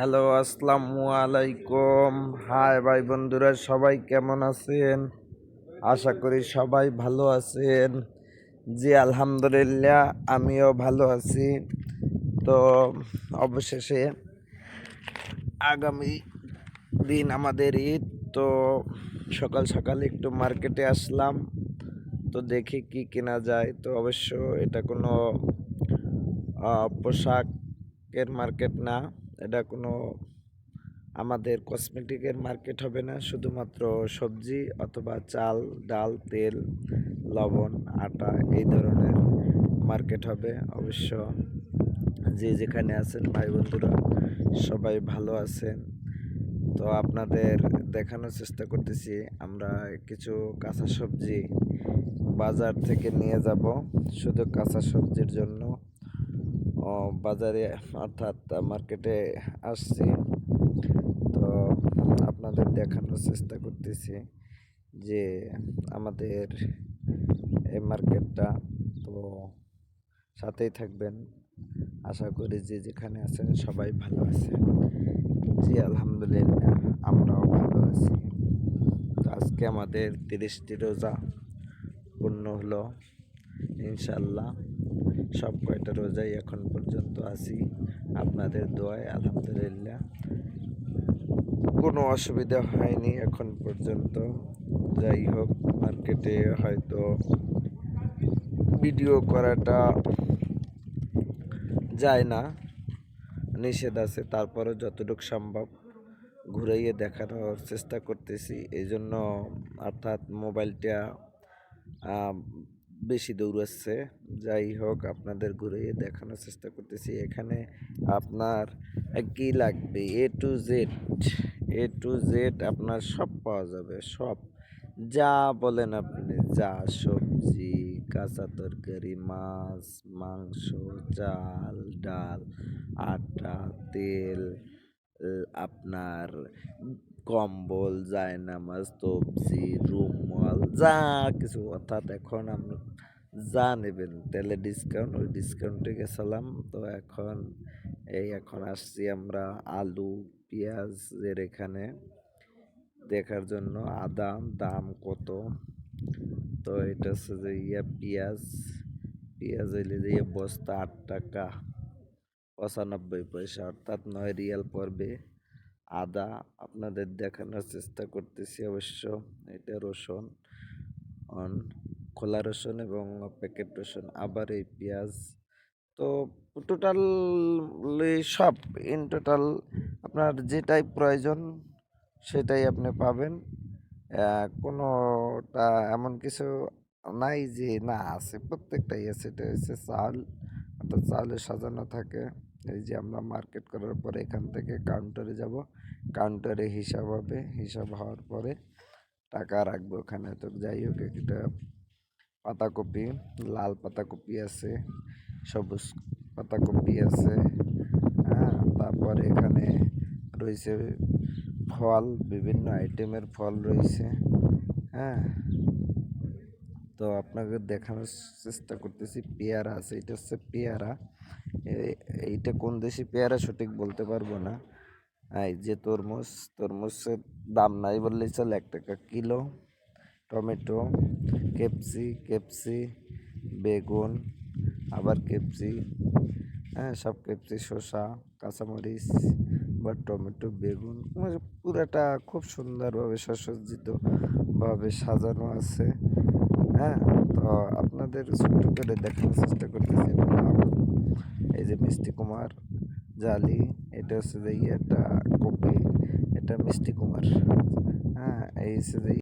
Hello, আসসালামু আলাইকুম। High ভাই বন্ধুরা, সবাই কেমন আছেন? আশা করি সবাই ভালো আছেন। জি, আলহামদুলিল্লাহ, আমিও ভালো আছি। তো অবশেষে আগামী দিন আমাদের ঈদ, তো সকাল সকাল একটু মার্কেটে আসলাম। তো দেখি কি কেনা যায়। তো অবশ্য এটা কোনো পোশাকের মার্কেট না। এটা কোনো আমাদের কসমেটিকের মার্কেট হবে না। শুধুমাত্র সবজি অথবা চাল, ডাল, তেল, লবণ, আটা এই ধরনের মার্কেট হবে। অবশ্য যে যেখানে আছেন ভাই বন্ধুরা, সবাই ভালো আছেন। তো আপনাদের দেখানোর চেষ্টা করতেছি, আমরা কিছু কাঁচা সবজি বাজার থেকে নিয়ে যাব। শুধু কাঁচা সবজির জন্য বাজারে অর্থাৎ মার্কেটে আসছি। তো আপনাদের দেখানোর চেষ্টা করতেছি যে আমাদের এই মার্কেটটা তো সাথেই থাকবেন। আশা করি যে যেখানে আছেন সবাই ভালো আছেন। জি, আলহামদুলিল্লাহ, আমরাও ভালো আছি। আজকে আমাদের তিরিশটি রোজা পূর্ণ হলো। ইনশাল্লাহ সব কয়টা রোজাই এখন পর্যন্ত আছি। আপনাদের দোয়ায় আলহামদুলিল্লাহ। কোনো অসুবিধা হয়নি এখন পর্যন্ত। যাই হোক, মার্কেটে হয়তো ভিডিও করাটা যায় না। নিষেধ আছে তারপরে যতটুকু সম্ভব ঘুরাইয়ে দেখানোর চেষ্টা করতেছি। এই জন্য অর্থাৎ মোবাইলটা বেশি দৌড়াচ্ছে। যাই হোক, আপনাদের ঘুরিয়ে দেখানোর চেষ্টা করতেছি। এখানে আপনার কি লাগবে? A to Z A to Z আপনার সব পাওয়া যাবে, সব। যা বলেন আপনি, যা, সবজি, কাঁচা তরকারি, মাছ, মাংস, চাল, ডাল, আটা, তেল আপনার কম্বল, জায়নামাজ তবজি রুমাল যা কিছু। অর্থাৎ এখন আমরা যা নেবেন তেলে ডিসকাউন্ট ওই ডিসকাউন্টে গেছিলাম। তো এখন, এই এখন আসছি আমরা আলু পেঁয়াজের এখানে। দেখার জন্য আদা দাম কত? তো এটা হচ্ছে যে ইয়া পেঁয়াজ। পেঁয়াজ হইলে যে বস্তা আট টাকা। পঁচানব্বই পয়সা, অর্থাৎ নয় রিয়াল পড়বে। আদা আপনাদের দেখানোর চেষ্টা করতেছি অবশ্য, এটা রসুন, অন, খোলা রসুন এবং প্যাকেট রসুন, আবার এই পেঁয়াজ। তো টোটাল সব ইন টোটাল আপনার যেটাই প্রয়োজন সেটাই আপনি পাবেন। কোনোটা এমন কিছু নাই যে না, আছে প্রত্যেকটাই আছে, এটা হচ্ছে চাল, অর্থাৎ চাউলে সাজানো থাকে। এই যে আমরা মার্কেট করার পরে এখান থেকে কাউন্টারে যাব। কাউন্টারে হিসাব হবে, হিসাব হওয়ার পরে টাকা রাখব ওখানে। তো যাই হোক, একটা পাতাকপি, লাল পাতাকপি আছে, সবুজ পাতাকপি আছে হ্যাঁ? তারপরে এখানে রয়েছে ফল, বিভিন্ন আইটেমের ফল রয়েছে হ্যাঁ? তো আপনাকে দেখানোর চেষ্টা করতেছি। পেয়ারা আছে, এটা হচ্ছে পেয়ারা। এইটা কোন দেশি পেয়ারা সঠিক বলতে পারব না। এই যে তরমুজ, তরমুজের দাম নাই বললেই চলে, এক টাকা কিলো। টমেটো, কেপসি কেপসি, বেগুন, আবার কেপসি। হ্যাঁ সব কেপসি, শসা, কাঁচামরিচ, বা টমেটো, বেগুন মানে পুরাটা খুব সুন্দরভাবে সুসজ্জিতভাবে সাজানো আছে। হ্যাঁ তো আপনাদের ছোট্ট করে দেখানোর চেষ্টা করতেছি। এই যে মিষ্টি কুমার, জালি, এটা হচ্ছে যে একটা কপি, এটা মিষ্টি কুমার হ্যাঁ এই হচ্ছে যে